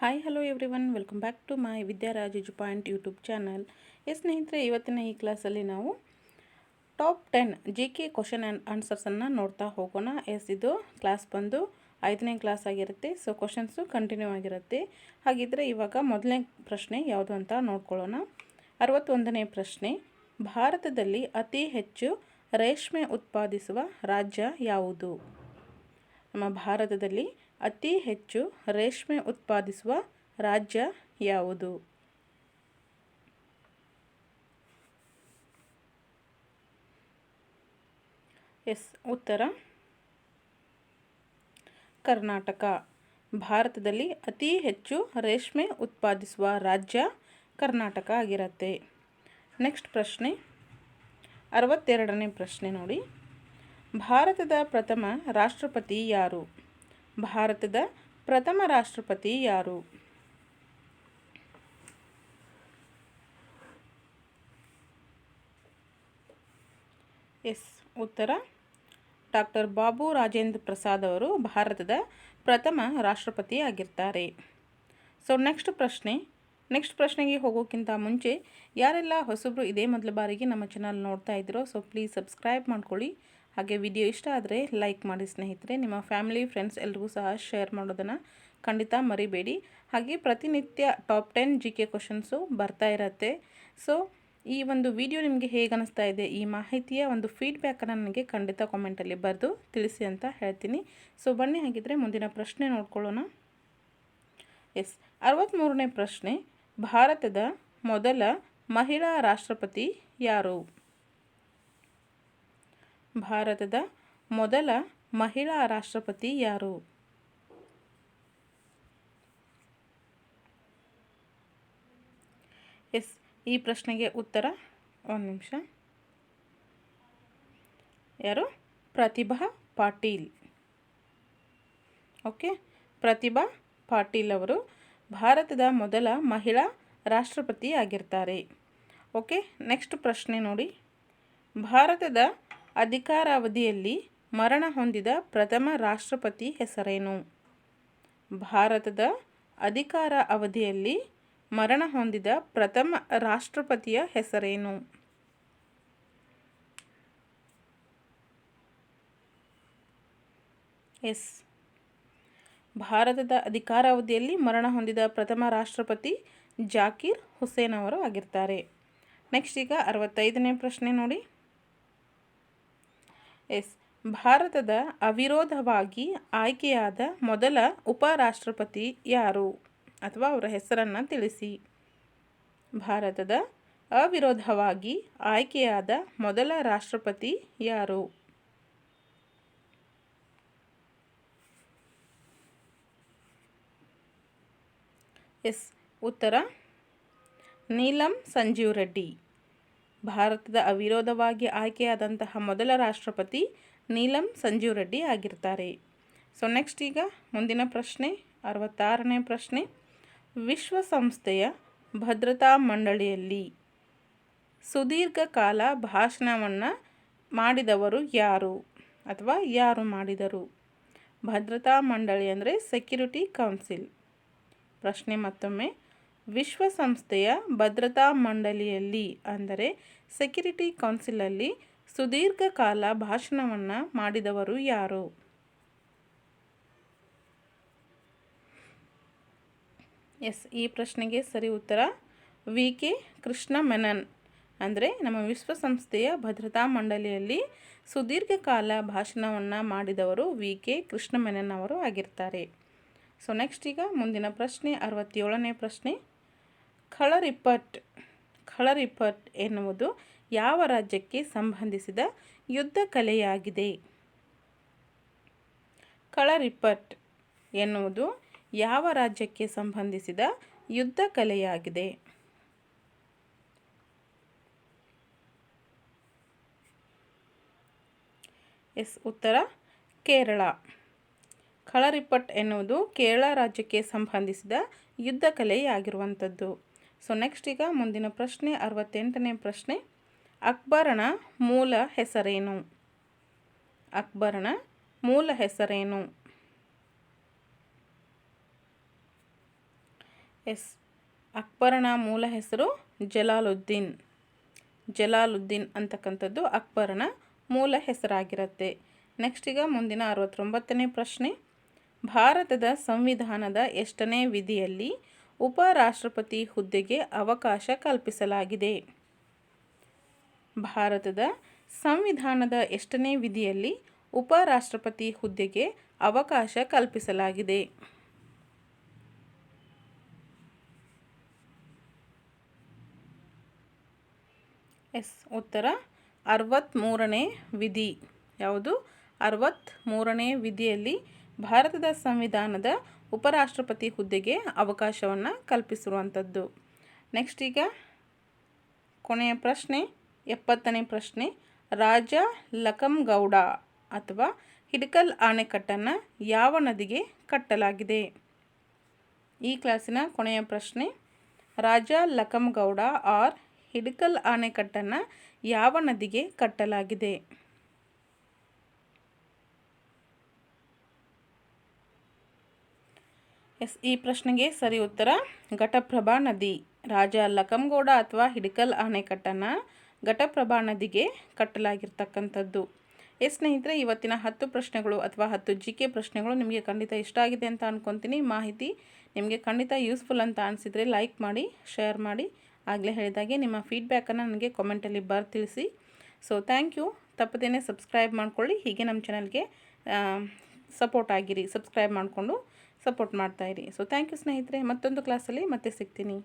Hi hello everyone welcome back to my Vidyaraj edu point YouTube channel S ಸ್ನೇಹಿತರೆ, ಇವತ್ತಿನ ಈ ಕ್ಲಾಸಲ್ಲಿ ನಾವು top ten G K question and ಆನ್ಸರ್ಸನ್ನು ನೋಡ್ತಾ ಹೋಗೋಣ. ಎಸ್ ಇದು ಕ್ಲಾಸ್ ಬಂದು ಐದನೇ ಕ್ಲಾಸ್ ಆಗಿರುತ್ತೆ. ಸೊ ಕ್ವಶನ್ಸು ಕಂಟಿನ್ಯೂ ಆಗಿರುತ್ತೆ. ಹಾಗಿದ್ದರೆ ಇವಾಗ ಮೊದಲನೇ ಪ್ರಶ್ನೆ ಯಾವುದು ಅಂತ ನೋಡ್ಕೊಳ್ಳೋಣ. ಅರವತ್ತೊಂದನೇ ಪ್ರಶ್ನೆ, ಭಾರತದಲ್ಲಿ ಅತಿ ಹೆಚ್ಚು ರೇಷ್ಮೆ ಉತ್ಪಾದಿಸುವ ರಾಜ್ಯ ಯಾವುದು? ನಮ್ಮ ಭಾರತದಲ್ಲಿ ಅತಿ ಹೆಚ್ಚು ರೇಷ್ಮೆ ಉತ್ಪಾದಿಸುವ ರಾಜ್ಯ ಯಾವುದು? ಎಸ್, ಉತ್ತರ. ಕರ್ನಾಟಕ. ಭಾರತದಲ್ಲಿ ಅತಿ ಹೆಚ್ಚು ರೇಷ್ಮೆ ಉತ್ಪಾದಿಸುವ ರಾಜ್ಯ ಕರ್ನಾಟಕ ಆಗಿರುತ್ತೆ. ನೆಕ್ಸ್ಟ್ ಪ್ರಶ್ನೆ. ಅರವತ್ತೆರಡನೇ ಪ್ರಶ್ನೆ ನೋಡಿ. ಭಾರತದ ಪ್ರಥಮ ರಾಷ್ಟ್ರಪತಿ ಯಾರು? ಭಾರತದ ಪ್ರಥಮ ರಾಷ್ಟ್ರಪತಿ ಯಾರು? ಎಸ್. ಉತ್ತರ. ಡಾಕ್ಟರ್ ಬಾಬು ರಾಜೇಂದ್ರ ಪ್ರಸಾದ್ ಅವರು ಭಾರತದ ಪ್ರಥಮ ರಾಷ್ಟ್ರಪತಿ ಆಗಿರ್ತಾರೆ ಸೊ ನೆಕ್ಸ್ಟ್ ಪ್ರಶ್ನೆ. ನೆಕ್ಸ್ಟ್ ಪ್ರಶ್ನೆಗೆ ಹೋಗೋಕ್ಕಿಂತ ಮುಂಚೆ ಯಾರೆಲ್ಲ ಹೊಸಬರು ಇದೇ ಮೊದಲ ಬಾರಿಗೆ ನಮ್ಮ ಚಾನಲ್ ನೋಡ್ತಾ ಇದ್ದೀರೋ ಸೊ ಪ್ಲೀಸ್ ಸಬ್ಸ್ಕ್ರೈಬ್ ಮಾಡ್ಕೊಳ್ಳಿ. ಹಾಗೆ ವಿಡಿಯೋ ಇಷ್ಟ ಆದರೆ ಲೈಕ್ ಮಾಡಿ ಸ್ನೇಹಿತರೆ, ನಿಮ್ಮ ಫ್ಯಾಮಿಲಿ ಫ್ರೆಂಡ್ಸ್ ಎಲ್ರಿಗೂ ಸಹ ಶೇರ್ ಮಾಡೋದನ್ನು ಖಂಡಿತ ಮರಿಬೇಡಿ. ಹಾಗೆ ಪ್ರತಿನಿತ್ಯ top ten G K questions ಬರ್ತಾ ಇರತ್ತೆ. ಸೊ ಈ ಒಂದು ವಿಡಿಯೋ ನಿಮಗೆ ಹೇಗೆ ಅನಿಸ್ತಾ ಇದೆ, ಈ ಮಾಹಿತಿಯ ಒಂದು ಫೀಡ್ಬ್ಯಾಕನ್ನು ನನಗೆ ಖಂಡಿತ ಕಾಮೆಂಟಲ್ಲಿ ಬರೆದು ತಿಳಿಸಿ ಅಂತ ಹೇಳ್ತೀನಿ. ಸೊ ಬನ್ನಿ ಹಾಗಿದ್ರೆ ಮುಂದಿನ ಪ್ರಶ್ನೆ ನೋಡ್ಕೊಳ್ಳೋಣ. ಎಸ್ ಅರವತ್ತ್ಮೂರನೇ ಪ್ರಶ್ನೆ. ಭಾರತದ ಮೊದಲ ಮಹಿಳಾ ರಾಷ್ಟ್ರಪತಿ ಯಾರು? ಭಾರತದ ಮೊದಲ ಮಹಿಳಾ ರಾಷ್ಟ್ರಪತಿ ಯಾರು? ಎಸ್, ಈ ಪ್ರಶ್ನೆಗೆ ಉತ್ತರ ಒಂದು ನಿಮಿಷ. ಯಾರು? ಪ್ರತಿಭಾ ಪಾಟೀಲ್. ಓಕೆ, ಪ್ರತಿಭಾ ಪಾಟೀಲ್ ಅವರು ಭಾರತದ ಮೊದಲ ಮಹಿಳಾ ರಾಷ್ಟ್ರಪತಿ ಆಗಿರ್ತಾರೆ. ಓಕೆ, ನೆಕ್ಸ್ಟ್ ಪ್ರಶ್ನೆ ನೋಡಿ. ಭಾರತದ ಅಧಿಕಾರಾವಧಿಯಲ್ಲಿ ಮರಣ ಹೊಂದಿದ ಪ್ರಥಮ ರಾಷ್ಟ್ರಪತಿ ಹೆಸರೇನು? ಭಾರತದ ಅಧಿಕಾರ ಅವಧಿಯಲ್ಲಿ ಮರಣ ಹೊಂದಿದ ಪ್ರಥಮ ರಾಷ್ಟ್ರಪತಿಯ ಹೆಸರೇನು? ಎಸ್. ಭಾರತದ ಅಧಿಕಾರಾವಧಿಯಲ್ಲಿ ಮರಣ ಹೊಂದಿದ ಪ್ರಥಮ ರಾಷ್ಟ್ರಪತಿ ಜಾಕೀರ್ ಹುಸೇನ್ ಅವರು ಆಗಿರ್ತಾರೆ. ನೆಕ್ಸ್ಟ್ ಈಗ ಅರವತ್ತೈದನೇ ಪ್ರಶ್ನೆ ನೋಡಿ. ಎಸ್. ಭಾರತದ ಅವಿರೋಧವಾಗಿ ಆಯ್ಕೆಯಾದ ಮೊದಲ ಉಪರಾಷ್ಟ್ರಪತಿ ಯಾರು? ಅಥವಾ ಅವರ ಹೆಸರನ್ನು ತಿಳಿಸಿ. ಭಾರತದ ಅವಿರೋಧವಾಗಿ ಆಯ್ಕೆಯಾದ ಮೊದಲ ರಾಷ್ಟ್ರಪತಿ ಯಾರು? ಎಸ್. ಉತ್ತರ. ನೀಲಂ ಸಂಜೀವ್ ರೆಡ್ಡಿ. ಭಾರತದ ಅವಿರೋಧವಾಗಿ ಆಯ್ಕೆಯಾದಂತಹ ಮೊದಲ ರಾಷ್ಟ್ರಪತಿ ನೀಲಂ ಸಂಜೀವ್ ರೆಡ್ಡಿ ಆಗಿರ್ತಾರೆ. ಸೊ ನೆಕ್ಸ್ಟ್ ಈಗ ಮುಂದಿನ ಪ್ರಶ್ನೆ, ಅರವತ್ತಾರನೇ ಪ್ರಶ್ನೆ. ವಿಶ್ವಸಂಸ್ಥೆಯ ಭದ್ರತಾ ಮಂಡಳಿಯಲ್ಲಿ ಸುದೀರ್ಘ ಕಾಲ ಭಾಷಣವನ್ನು ಮಾಡಿದವರು ಯಾರು ಅಥವಾ ಯಾರು ಮಾಡಿದರು? ಭದ್ರತಾ ಮಂಡಳಿ ಅಂದರೆ ಸೆಕ್ಯುರಿಟಿ ಕೌನ್ಸಿಲ್. ಪ್ರಶ್ನೆ ಮತ್ತೊಮ್ಮೆ. ವಿಶ್ವಸಂಸ್ಥೆಯ ಭದ್ರತಾ ಮಂಡಳಿಯಲ್ಲಿ, ಅಂದರೆ ಸೆಕ್ಯುರಿಟಿ ಕೌನ್ಸಿಲಲ್ಲಿ ಸುದೀರ್ಘ ಕಾಲ ಭಾಷಣವನ್ನು ಮಾಡಿದವರು ಯಾರು? ಎಸ್, ಈ ಪ್ರಶ್ನೆಗೆ ಸರಿ ಉತ್ತರ ವಿ ಕೆ ಕೃಷ್ಣ ಮೆನನ್ ಅಂದರೆ ನಮ್ಮ ವಿಶ್ವಸಂಸ್ಥೆಯ ಭದ್ರತಾ ಮಂಡಳಿಯಲ್ಲಿ ಸುದೀರ್ಘ ಕಾಲ ಭಾಷಣವನ್ನು ಮಾಡಿದವರು ವಿ ಕೆ ಕೃಷ್ಣ ಮೆನನ್ ಅವರು ಆಗಿರ್ತಾರೆ. ಸೊ ನೆಕ್ಸ್ಟ್ ಈಗ ಮುಂದಿನ ಪ್ರಶ್ನೆ, ಅರವತ್ತೇಳನೇ ಪ್ರಶ್ನೆ. ಖಳರಿಪಟ್ ಖಳರಿಪಟ್ ಎನ್ನುವುದು ಯಾವ ರಾಜ್ಯಕ್ಕೆ ಸಂಬಂಧಿಸಿದ ಯುದ್ಧ ಕಲೆಯಾಗಿದೆ? ಖಳರಿಪಟ್ ಎನ್ನುವುದು ಯಾವ ರಾಜ್ಯಕ್ಕೆ ಸಂಬಂಧಿಸಿದ ಯುದ್ಧ ಕಲೆಯಾಗಿದೆ? ಎಸ್, ಉತ್ತರ, ಕೇರಳ. ಖಳರಿಪಟ್ ಎನ್ನುವುದು ಕೇರಳ ರಾಜ್ಯಕ್ಕೆ ಸಂಬಂಧಿಸಿದ ಯುದ್ಧ ಕಲೆಯಾಗಿರುವಂಥದ್ದು. ಸೊ ನೆಕ್ಸ್ಟ್ ಈಗ ಮುಂದಿನ ಪ್ರಶ್ನೆ, ಅರವತ್ತೆಂಟನೇ ಪ್ರಶ್ನೆ. ಅಕ್ಬರನ ಮೂಲ ಹೆಸರೇನು? ಅಕ್ಬರನ ಮೂಲ ಹೆಸರೇನು? ಎಸ್, ಅಕ್ಬರನ ಮೂಲ ಹೆಸರು ಜಲಾಲುದ್ದೀನ್. ಜಲಾಲುದ್ದೀನ್ ಅಂತಕ್ಕಂಥದ್ದು ಅಕ್ಬರನ ಮೂಲ ಹೆಸರಾಗಿರುತ್ತೆ. ನೆಕ್ಸ್ಟ್ ಈಗ ಮುಂದಿನ ಅರವತ್ತೊಂಬತ್ತನೇ ಪ್ರಶ್ನೆ. ಭಾರತದ ಸಂವಿಧಾನದ ಎಷ್ಟನೇ ವಿಧಿಯಲ್ಲಿ ಉಪರಾಷ್ಟ್ರಪತಿ ಹುದ್ದೆಗೆ ಅವಕಾಶ ಕಲ್ಪಿಸಲಾಗಿದೆ. ಭಾರತದ ಸಂವಿಧಾನದ ಎಷ್ಟನೇ ವಿಧಿಯಲ್ಲಿ ಉಪರಾಷ್ಟ್ರಪತಿ ಹುದ್ದೆಗೆ ಅವಕಾಶ ಕಲ್ಪಿಸಲಾಗಿದೆ. ಎಸ್. ಉತ್ತರ ಅರವತ್ತ್ಮೂರನೇ ವಿಧಿ. ಯಾವುದು? ಅರವತ್ತ್ಮೂರನೇ ವಿಧಿಯಲ್ಲಿ ಭಾರತದ ಸಂವಿಧಾನದ ಉಪರಾಷ್ಟ್ರಪತಿ ಹುದ್ದೆಗೆ ಅವಕಾಶವನ್ನು ಕಲ್ಪಿಸಿರುವಂಥದ್ದು. ನೆಕ್ಸ್ಟ್ ಈಗ ಕೊನೆಯ ಪ್ರಶ್ನೆ, ಎಪ್ಪತ್ತನೇ ಪ್ರಶ್ನೆ. ರಾಜ ಲಕಂಗೌಡ ಅಥವಾ ಹಿಡಕಲ್ ಆಣೆಕಟ್ಟನ್ನು ಯಾವ ನದಿಗೆ ಕಟ್ಟಲಾಗಿದೆ? ಈ ಕ್ಲಾಸಿನ ಕೊನೆಯ ಪ್ರಶ್ನೆ, ರಾಜ ಲಕಂಗೌಡ ಆರ್ ಹಿಡಕಲ್ ಆಣೆಕಟ್ಟನ್ನು ಯಾವ ನದಿಗೆ ಕಟ್ಟಲಾಗಿದೆ? ಎಸ್, ಈ ಪ್ರಶ್ನೆಗೆ ಸರಿ ಉತ್ತರ. ಘಟಪ್ರಭಾ ನದಿ. ರಾಜ ಲಕಂಗೌಡ ಅಥವಾ ಹಿಡಕಲ್ ಅಣೆಕಟ್ಟನ್ನು ಘಟಪ್ರಭಾ ನದಿಗೆ ಕಟ್ಟಲಾಗಿರ್ತಕ್ಕಂಥದ್ದು. ಎಸ್, ಸ್ನೇಹಿತರೆ, ಇವತ್ತಿನ ಹತ್ತು ಪ್ರಶ್ನೆಗಳು ಅಥವಾ ಹತ್ತು ಜಿ ಕೆ ಪ್ರಶ್ನೆಗಳು ನಿಮಗೆ ಖಂಡಿತ ಇಷ್ಟ ಆಗಿದೆ ಅಂತ ಅಂದ್ಕೊತೀನಿ ಮಾಹಿತಿ ನಿಮಗೆ ಖಂಡಿತ ಯೂಸ್ಫುಲ್ ಅಂತ ಅನಿಸಿದರೆ ಲೈಕ್ ಮಾಡಿ, ಶೇರ್ ಮಾಡಿ. ಆಗಲೇ ಹೇಳಿದಾಗೆ ನಿಮ್ಮ ಫೀಡ್ಬ್ಯಾಕನ್ನು ನನಗೆ ಕಾಮೆಂಟಲ್ಲಿ ಬರ್ ತಿಳಿಸಿ. So, thank you. ತಪ್ಪದೇನೆ ಸಬ್ಸ್ಕ್ರೈಬ್ ಮಾಡಿಕೊಳ್ಳಿ. ಹೀಗೆ ನಮ್ಮ ಚಾನಲ್ಗೆ ಸಪೋರ್ಟ್ ಆಗಿರಿ. ಸಬ್ಸ್ಕ್ರೈಬ್ ಮಾಡಿಕೊಂಡು ಸಪೋರ್ಟ್ ಮಾಡ್ತಾಯಿರಿ ಸೊ ಥ್ಯಾಂಕ್ ಯು ಸ್ನೇಹಿತರೆ. ಮತ್ತೊಂದು ಕ್ಲಾಸಲ್ಲಿ ಮತ್ತೆ ಸಿಗ್ತೀನಿ.